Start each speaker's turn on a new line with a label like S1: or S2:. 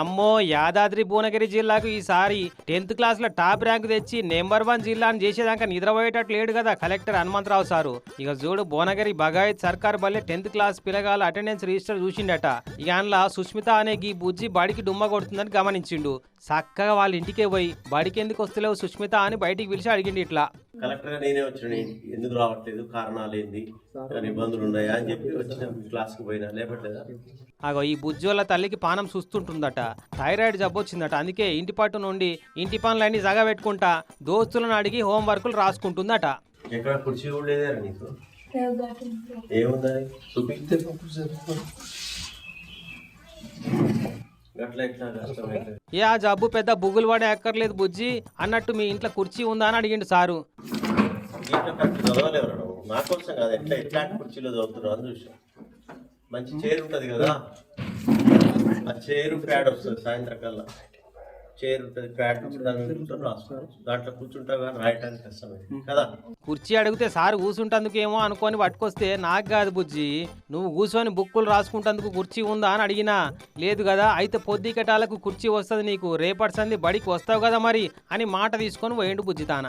S1: అమ్మో యాదాద్రి భువనగిరి జిల్లాకు ఈసారి టెన్త్ క్లాస్లో టాప్ ర్యాంక్ తెచ్చి నెంబర్ వన్ జిల్లాని చేసేదాకా నిద్రపోయేటట్లు లేడు కదా కలెక్టర్ హనుమంతరావు సారు. ఇక చూడు భువనగిరి బగాయత్ సర్కార్ బల్లే టెన్త్ క్లాస్ పిల్లగాల అటెండెన్స్ రిజిస్టర్ చూసిండట. ఇక అందులో సుష్మిత అనే గీ బుజ్జి బడికి డుమ్మ కొడుతుందని గమనించిండు. చక్కగా వాళ్ళ ఇంటికే పోయి బడికి ఎందుకు వస్తలేవు సుష్మిత? అని బయటికి పిలిచి అడిగింది ఇట్లా.
S2: కలెక్టర్ నేనే వచ్చాను ఎందుకు రావట్లేదు కారణాలు ఏంది ఇబ్బందులు ఉన్నాయా అని చెప్పి వచ్చిన క్లాస్ పోయినా లేపట్లేదా?
S1: అగో ఈ బుజ్జోళ్ళ తల్లికి పానం చూస్తుంటుందట. థైరాయిడ్ జబ్బు వచ్చిందట. అందుకే ఇంటి పట్టు నుండి ఇంటి పనులన్నీ జగ పెట్టుకుంటా దోస్తులను అడిగి హోంవర్కులు రాసుకుంటుందట.
S2: ఎక్కడ కుర్చీ నీకు? ఏముందని చూపిస్తే
S1: ఏ ఆ జబ్బు పెద్ద బుగులు పడే అక్కర్లేదు బుజ్జి. అన్నట్టు మీ ఇంట్లో కుర్చీ ఉందా అని అడిగిండు సారు.
S2: కోసం కాదు ఎట్లా ఎట్లాంటి కుర్చీలో చదువుతున్నావు? అని చూసా మంచి చైర్ ఉంటుంది కదా? ఆ చైరు ప్యాడ్ వస్తుంది సాయంత్రం కల్లా చైర్ ఉంటుంది ప్యాడ్ రాసుకోవచ్చు దాంట్లో కూర్చుంటావు కానీ రాయటానికి కష్టమైంది కదా?
S1: కుర్చీ అడిగితే సారు కూసుంటందుకేమో అనుకొని పట్టుకొస్తే నాకు కాదు బుజ్జి. నువ్వు కూర్చొని బుక్కులు రాసుకుంటందుకు కుర్చీ ఉందా అని అడిగినా లేదు కదా అయితే పొద్దుకటాలకు కుర్చీ వస్తుంది నీకు రేపటి సంది బడికి వస్తావు కదా మరి అని మాట తీసుకొని పోయిండు బుజ్జి తాన.